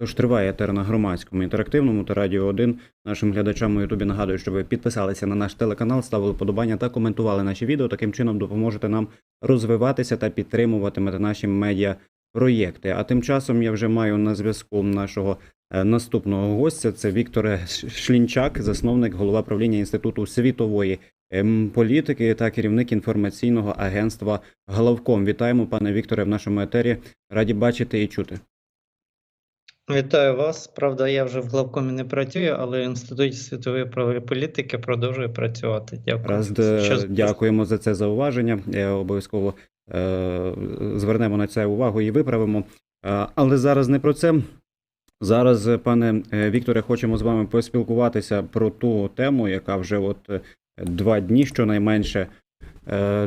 Тож триває етер на громадському інтерактивному та радіо 1. Нашим глядачам у Ютубі нагадую, щоб ви підписалися на наш телеканал, ставили подобання та коментували наші відео. Таким чином допоможете нам розвиватися та підтримуватимете наші медіа проєкти. А тим часом я вже маю на зв'язку нашого е, наступного гостя. Це Віктор Шлінчак, засновник, голова правління інституту світової ем, політики та керівник інформаційного агентства Главком. Вітаємо, пане Вікторе, в нашому етері. Раді бачити і чути. Вітаю вас. Правда, я вже в главкомі не працюю, але в Інституті світової правової політики продовжую працювати. Дякую. Раз Що- дякуємо за це зауваження. Е, Обов'язково е, звернемо на це увагу і виправимо. Е, Але зараз не про це. Зараз, пане е, Вікторе, хочемо з вами поспілкуватися про ту тему, яка вже от е, два дні щонайменше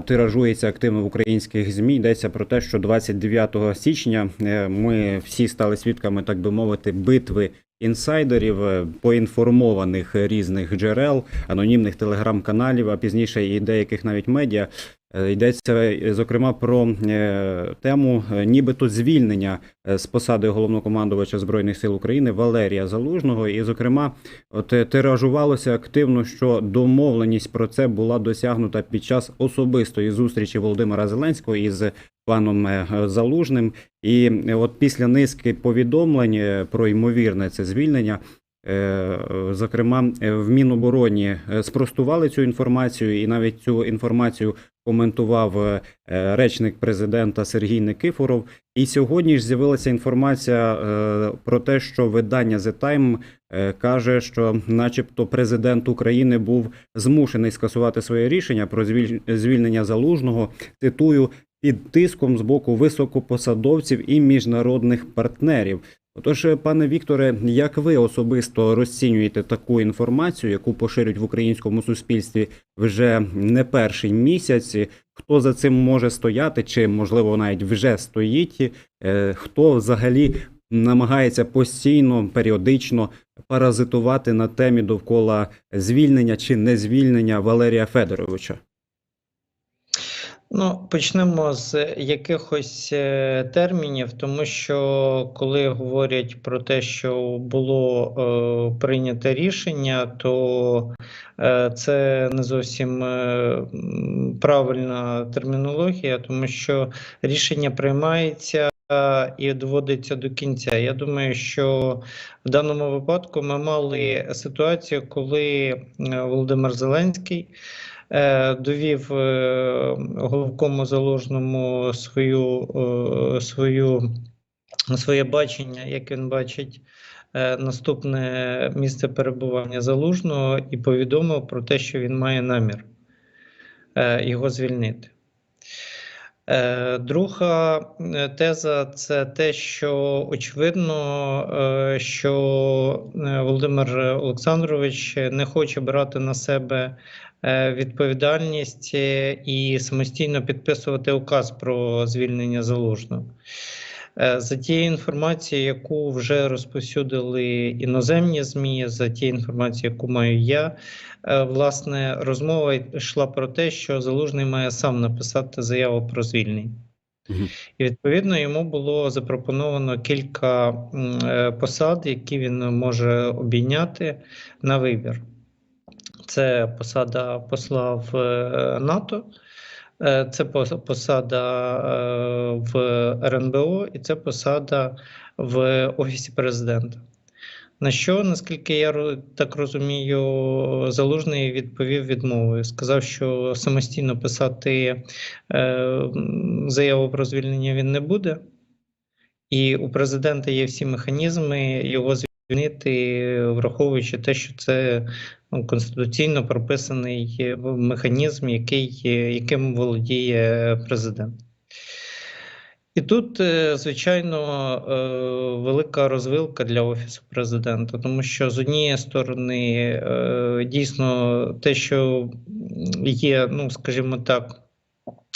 тиражується активно в українських ЗМІ. Йдеться про те, що 29 січня е, ми всі стали свідками, так би мовити, битви інсайдерів, е, поінформованих різних джерел, анонімних телеграм-каналів, а пізніше і деяких навіть медіа. Е, Йдеться е, зокрема про е, тему нібито звільнення з посади головнокомандувача збройних сил України Валерія Залужного. І, зокрема, от тиражувалося активно, що домовленість про це була досягнута під час особистої зустрічі Володимира Зеленського із паном Залужним. І от після низки повідомлень про ймовірне це звільнення. Е, Зокрема, е, в Мінобороні е, спростували цю інформацію, і навіть цю інформацію коментував речник президента Сергій Никифоров. І сьогодні ж з'явилася інформація про те, що видання The Time каже, що, начебто, президент України був змушений скасувати своє рішення про звіль- звільнення залужного. Цитую під тиском з боку високопосадовців і міжнародних партнерів. Отож, пане Вікторе, як ви особисто розцінюєте таку інформацію, яку поширюють в українському суспільстві вже не перший місяць? Хто за цим може стояти, чи можливо навіть вже стоїть? Е, Хто взагалі намагається постійно, періодично паразитувати на темі довкола звільнення чи не звільнення Валерія Федоровича? Ну, почнемо з якихось е, термінів, тому що коли говорять про те, що було е, прийнято рішення, то е, це не зовсім е, правильна термінологія, тому що рішення приймається. І доводиться до кінця. Я думаю, що в даному випадку ми мали ситуацію, коли е, Володимир Зеленський довів е, головкому заложному свою, е, свою, своє бачення, як він бачить е, наступне місце перебування залужного, і повідомив про те, що він має намір е, його звільнити. Е, Друга е, теза це те, що очевидно, е, що Володимир Олександрович не хоче брати на себе відповідальність і самостійно підписувати указ про звільнення залужного. Е, За тією інформацією, яку вже розповсюдили іноземні ЗМІ, за тією інформацією, яку маю я, е, власне, розмова йшла про те, що залужний має сам написати заяву про звільнення. І відповідно йому було запропоновано кілька е, посад, які він може обійняти на вибір. Це посада посла в НАТО, це посада е, в РНБО і це посада в Офісі президента. На що, наскільки я так розумію, Залужний відповів відмовою. Сказав, що самостійно писати е, заяву про звільнення він не буде, і у президента є всі механізми його звільнити, враховуючи те, що це ну, конституційно прописаний е, механізм, який, е, яким володіє президент. І тут, е, звичайно, е, велика розвилка для Офісу президента, тому що з однієї сторони, е, дійсно, те, що є, ну скажімо так,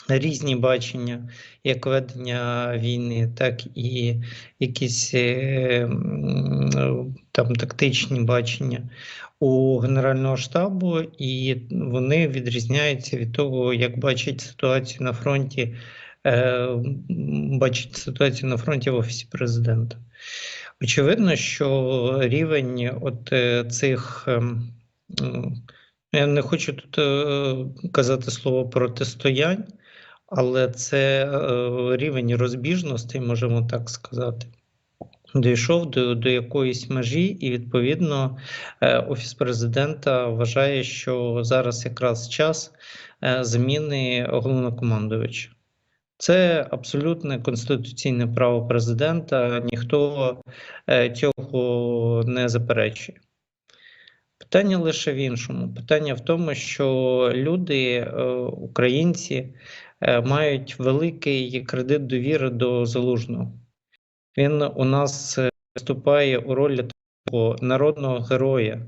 різні бачення як ведення війни, так і якісь е, там тактичні бачення у Генерального штабу, і вони відрізняються від того, як бачать ситуацію на фронті, е, м, бачать ситуацію на фронті в Офісі президента. Очевидно, що рівень от е, цих, ем, я не хочу тут е, казати слово протистоянь, але це е, рівень розбіжностей, можемо так сказати. Дійшов до, до якоїсь межі, і відповідно е, Офіс президента вважає, що зараз якраз час е, заміни головнокомандувача. Це абсолютне конституційне право президента, ніхто е, цього не заперечує. Питання лише в іншому. Питання в тому, що люди, українці, мають великий кредит довіри до залужного. Він у нас е, виступає у ролі такого народного героя,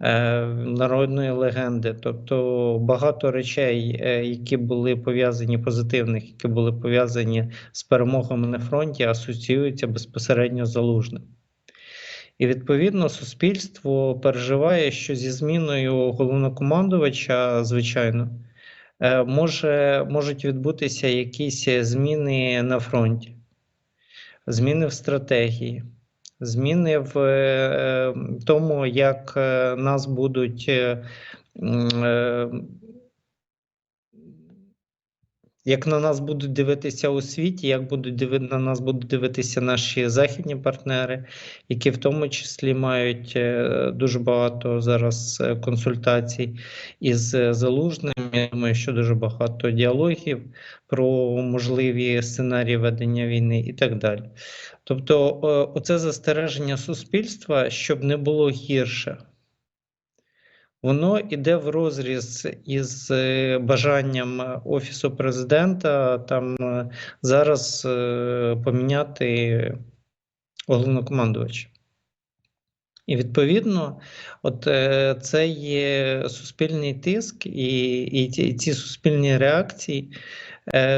е, народної легенди. Тобто багато речей, е, які були пов'язані позитивних, які були пов'язані з перемогами на фронті, асоціюються безпосередньо з залужним. І відповідно суспільство переживає, що зі зміною головнокомандувача, звичайно, може, можуть відбутися якісь зміни на фронті, зміни в стратегії, зміни в е, тому, як е, нас будуть. Як на нас будуть дивитися у світі, як будуть на нас будуть дивитися наші західні партнери, які в тому числі мають е, дуже багато зараз е, консультацій із е, залужним. Я думаю, що дуже багато діалогів про можливі сценарії ведення війни і так далі. Тобто, оце застереження суспільства, щоб не було гірше. Воно йде в розріз із е, бажанням Офісу президента там е, зараз е, поміняти головнокомандувача. І відповідно, от це є суспільний тиск, і, і, ці, і ці суспільні реакції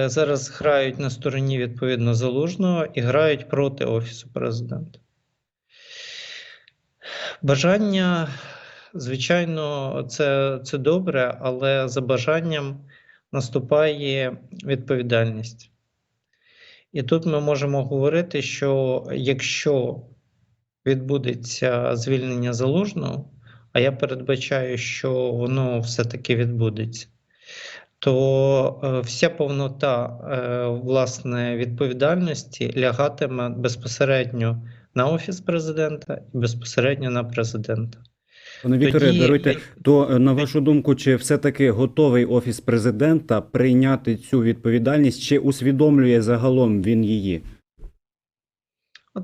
зараз грають на стороні відповідно залужного і грають проти Офісу президента. Бажання, звичайно, це, це добре, але за бажанням наступає відповідальність. І тут ми можемо говорити, що якщо відбудеться звільнення залужного, а я передбачаю, що воно все-таки відбудеться, то е, вся повнота е, власне відповідальності лягатиме безпосередньо на офіс президента і безпосередньо на президента. Пане Вікторе, Тоді- даруйте, то е, на вашу думку, чи все-таки готовий офіс президента прийняти цю відповідальність, чи усвідомлює загалом він її?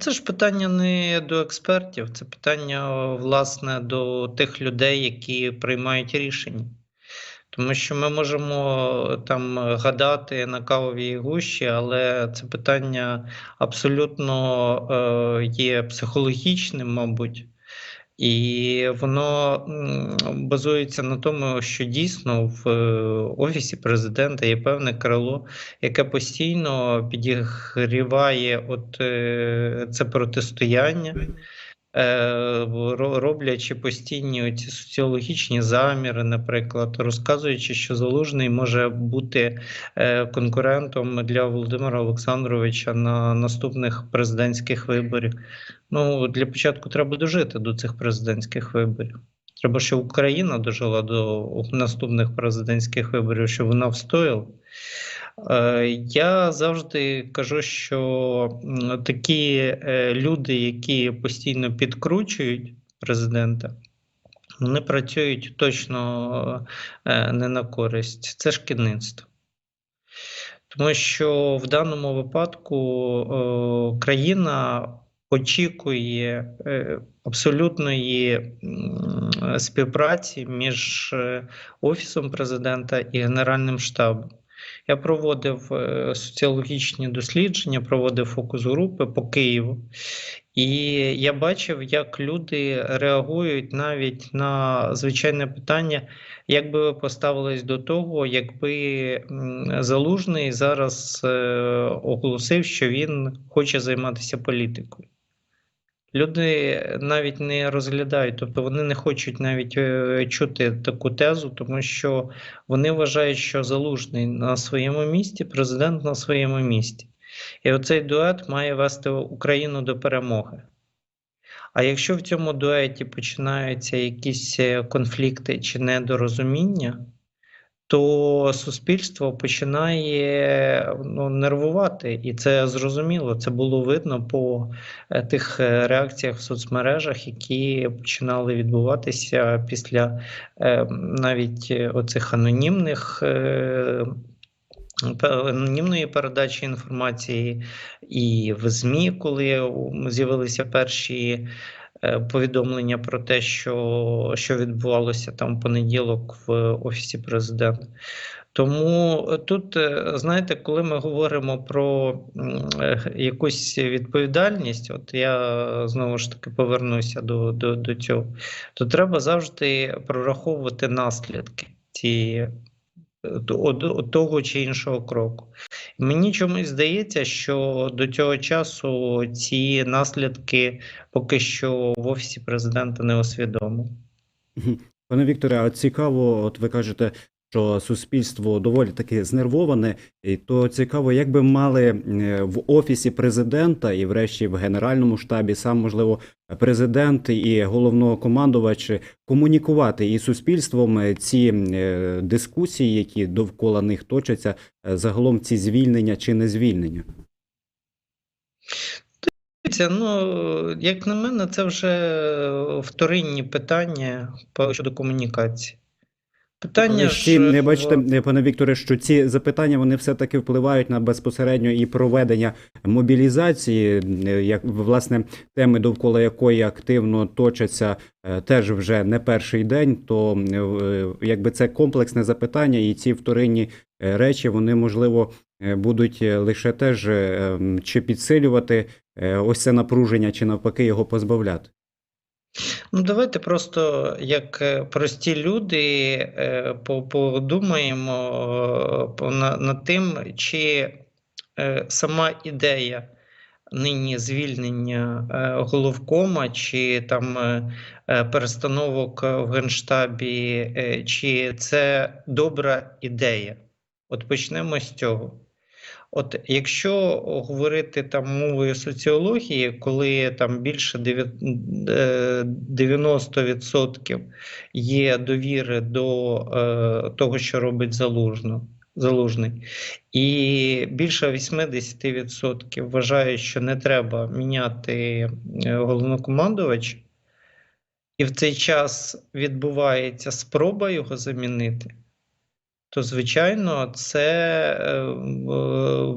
Це ж питання не до експертів, це питання, власне, до тих людей, які приймають рішення. Тому що ми можемо там гадати на кавовій гущі, але це питання абсолютно е, є психологічним, мабуть. І воно базується на тому, що дійсно в е, офісі президента є певне крило, яке постійно підігріває от е, це протистояння, ро- роблячи постійні ці соціологічні заміри, наприклад, розказуючи, що Залужний може бути е, конкурентом для Володимира Олександровича на наступних президентських виборах. Ну, для початку треба дожити до цих президентських виборів. Треба, щоб Україна дожила до наступних президентських виборів, щоб вона встояла. Е, Я завжди кажу, що такі е, люди, які постійно підкручують президента, вони працюють точно е, не на користь. Це шкідництво. Тому що в даному випадку країна очікує абсолютної співпраці між Офісом президента і Генеральним штабом. Я проводив е, соціологічні дослідження, проводив фокус-групи по Києву, і я бачив, як люди реагують навіть на звичайне питання, як би ви поставились до того, якби Залужний зараз е, оголосив, що він хоче займатися політикою. Люди навіть не розглядають, тобто вони не хочуть навіть е, чути таку тезу, тому що вони вважають, що залужний на своєму місці, президент на своєму місці. І оцей дует має вести Україну до перемоги. А якщо в цьому дуеті починаються якісь е, конфлікти чи недорозуміння, то суспільство починає ну, нервувати, і це зрозуміло. Це було видно по е, тих е, реакціях в соцмережах, які починали відбуватися після е, навіть оцих анонімних. Анонімної передачі інформації і в ЗМІ, коли з'явилися перші повідомлення про те, що, що відбувалося там понеділок в офісі президента. Тому е, тут, е, знаєте, коли ми говоримо про е, якусь відповідальність, от я знову ж таки повернуся до, до, до цього, то треба завжди прораховувати наслідки цієї е, того чи іншого кроку. Мені чомусь здається, що до цього часу ці наслідки поки що в офісі президента не усвідомили. Пане Вікторе, а цікаво, от ви кажете, що суспільство доволі таки знервоване, і то цікаво, як би мали е, в офісі президента і, врешті, в генеральному штабі, сам можливо, президент і головнокомандувач комунікувати із суспільством е, ці е, дискусії, які довкола них точаться, загалом ці звільнення чи не звільнення. Ну, як на мене, це вже вторинні питання щодо комунікації. Питання ж не бачите, е, пане Вікторе, що ці запитання вони все таки впливають на безпосередньо і проведення мобілізації, е, як власне теми, довкола якої активно точаться е, теж вже не перший день. То е, якби це комплексне запитання, і ці вторинні е, речі вони можливо е, будуть е, лише теж е, чи підсилювати е, ось це напруження, чи навпаки його позбавляти. Ну, давайте просто як е, прості люди е, подумаємо е, на- над тим, чи сама ідея нині звільнення головкома, чи там перестановок в Генштабі, чи це добра ідея. От почнемо з цього. От якщо говорити там мовою соціології, коли там більше е, 90% є довіри до е, того, що робить Залужно, Залужний, і більше 80% вважають, що не треба міняти е, головнокомандувача, і в цей час відбувається спроба його замінити то звичайно це е,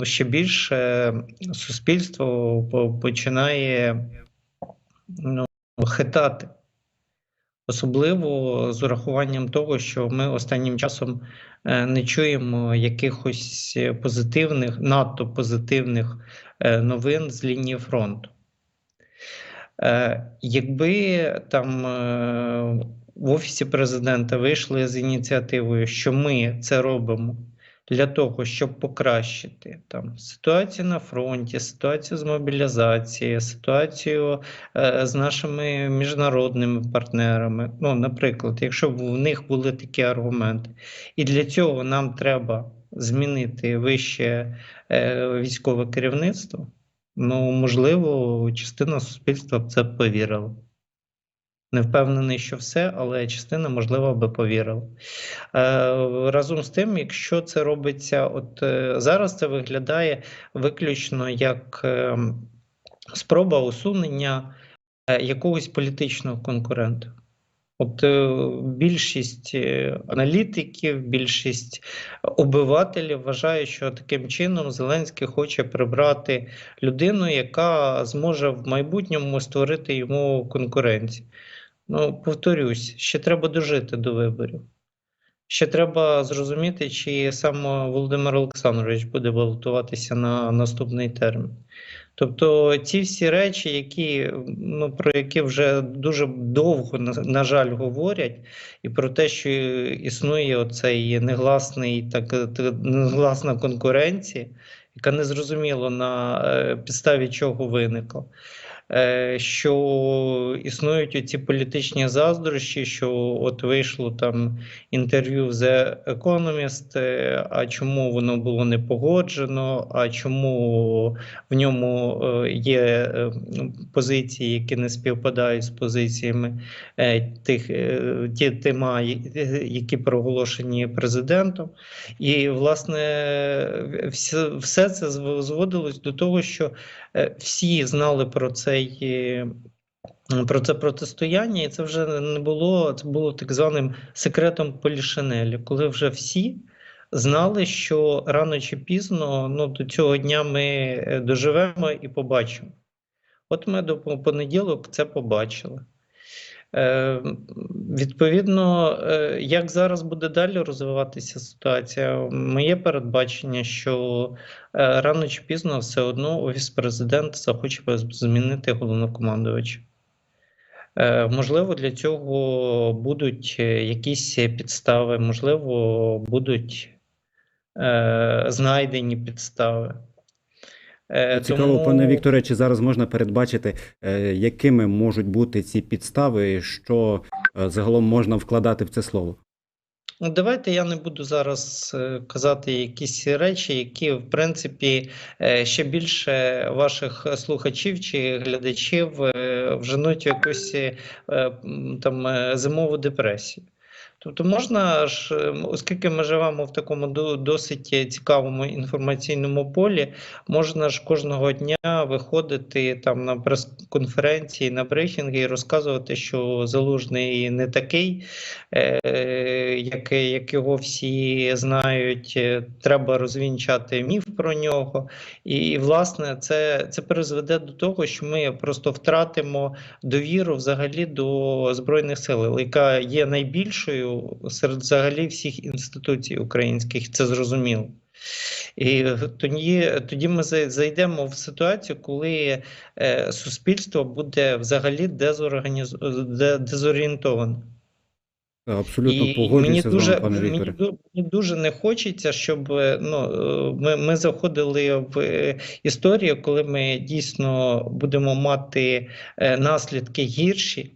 е, ще більше суспільство починає ну, хитати. Особливо з урахуванням того, що ми останнім часом е, не чуємо якихось позитивних, надто позитивних новин з лінії фронту. Якби там в Офісі президента вийшли з ініціативою, що ми це робимо для того, щоб покращити там ситуацію на фронті, ситуацію з мобілізацією, ситуацію е, з нашими міжнародними партнерами. Ну, наприклад, якщо б в них були такі аргументи, і для цього нам треба змінити вище е, військове керівництво. Ну, можливо, частина суспільства в це повірила. Не впевнений, що все, але частина, можливо, би повірила. Е, разом з тим, якщо це робиться, от е, зараз це виглядає виключно як е, спроба усунення е, якогось політичного конкурента. От е, більшість е, аналітиків, більшість обивателів вважають, що таким чином Зеленський хоче прибрати людину, яка зможе в майбутньому створити йому конкуренцію. Ну, повторюсь, ще треба дожити до виборів. Ще треба зрозуміти, чи сам Володимир Олександрович буде балотуватися на наступний термін. Тобто ці всі речі, які, ну, про які вже дуже довго, на, на жаль, говорять, і про те, що існує оцей негласний, так, негласна конкуренція, яка незрозуміло на е, підставі чого виникла. Е, що існують оці політичні заздрощі, що от вийшло там інтерв'ю в The Economist, е, а чому воно було не погоджено, а чому в ньому е, є е, позиції, які не співпадають з позиціями тих ті тема, які проголошені президентом. І, власне, все, це зводилось до того, що всі знали про цей. е, Про це протистояння, і це вже не було, це було так званим секретом Полішинелі, коли вже всі знали, що рано чи пізно ну, до цього дня ми е, доживемо і побачимо. От ми до понеділок це побачили. Е, відповідно, е, як зараз буде далі розвиватися ситуація, моє передбачення, що е, рано чи пізно все одно офіс президента захоче змінити головнокомандувача. Можливо, для цього будуть якісь підстави, можливо, будуть знайдені підстави. Е, Цікаво, тому- пане Вікторе, чи зараз можна передбачити, е, якими можуть бути ці підстави, що е, загалом можна вкладати в це слово? Ну, давайте я не буду зараз казати якісь речі, які, в принципі, ще більше ваших слухачів чи глядачів вженуть в якусь там зимову депресію. Тобто можна ж, е, оскільки ми живемо в такому до- досить цікавому інформаційному полі, можна ж кожного дня виходити там на прес-конференції, на брифінги і розказувати, що залужний не такий, е, як, як його всі знають, е, треба розвінчати міф про нього. І, власне, це, це призведе до того, що ми просто втратимо довіру взагалі до Збройних сил, яка є найбільшою серед взагалі всіх інституцій українських, це зрозуміло. І тоді, тоді ми зайдемо в ситуацію, коли е, суспільство буде взагалі дезорганіз... дезорієнтоване. Абсолютно І мені з дуже, вами, пане мені, мені дуже не хочеться, щоб е, ну, ми, ми заходили в е, історію, коли ми дійсно будемо мати е, наслідки гірші,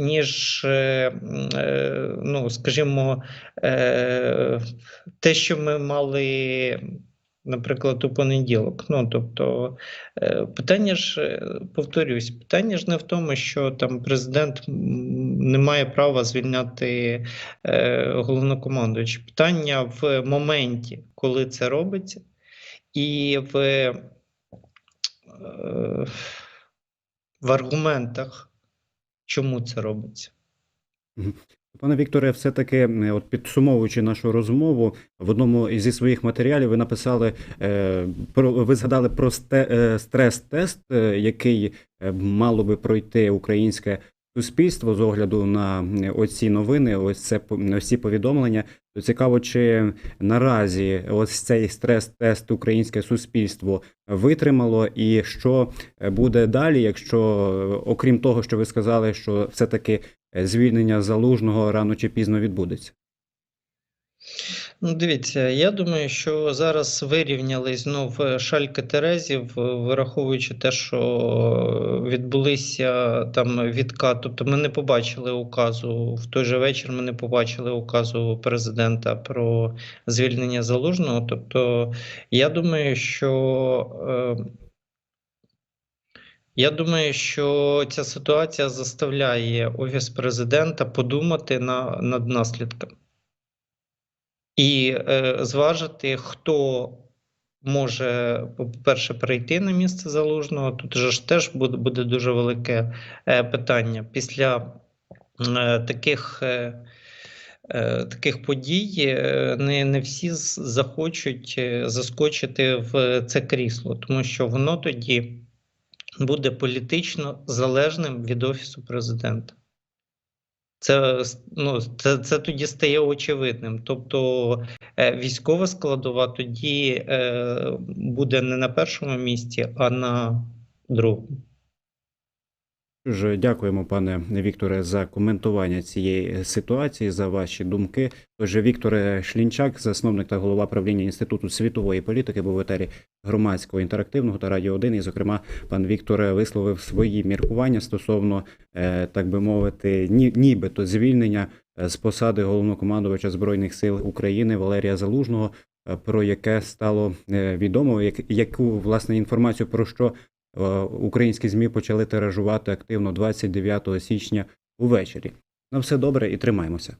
ніж, е, е, ну, скажімо, е, те, що ми мали. Наприклад, у понеділок. Ну тобто питання ж, повторюсь, питання ж не в тому, що там президент не має права звільняти е, головнокомандуючий. Питання в моменті, коли це робиться, і в, в аргументах, чому це робиться. Пане Вікторе, все-таки, е, от підсумовуючи нашу розмову, в одному зі своїх матеріалів ви написали е, про ви згадали про сте, е, стрес-тест, е, який мало би пройти українське суспільство з огляду на оці новини, ось це ось ці повідомлення. То цікаво, чи наразі ось цей стрес-тест українське суспільство витримало, і що буде далі, якщо окрім того, що ви сказали, що все-таки е, звільнення залужного рано чи пізно відбудеться. Ну, дивіться, я думаю, що зараз вирівнялись знов е, шальки Терезів, враховуючи те, що відбулися там відкат. Тобто ми не побачили указу в той же вечір. Ми не побачили указу президента про звільнення залужного. Тобто, я думаю, що. Е, я думаю, що ця ситуація заставляє офіс президента подумати на, над наслідками і е, зважити, хто може, по-перше, прийти на місце залужного. Тут же ж теж буде, буде дуже велике е, питання. Після е, таких. Е, е, Таких подій е, не, не всі захочуть е, заскочити в це крісло, тому що воно тоді буде політично залежним від офісу президента. Це, ну, це, це тоді стає очевидним. Тобто е, військова складова тоді е, буде не на першому місці, а на другому. Ж, дякуємо, пане Вікторе, за коментування цієї ситуації, за ваші думки. Тож, Віктор Шлінчак, засновник та голова правління Інституту світової політики, був в етері громадського інтерактивного та радіо 1. І, зокрема, пан Віктор висловив свої міркування стосовно, е, так би мовити, ні, нібито звільнення е, з посади головнокомандувача збройних сил України Валерія Залужного, е, про яке стало відомо, як, яку власне інформацію про що українські змі почали тиражувати активно 29 січня увечері. На все добре і тримаємося.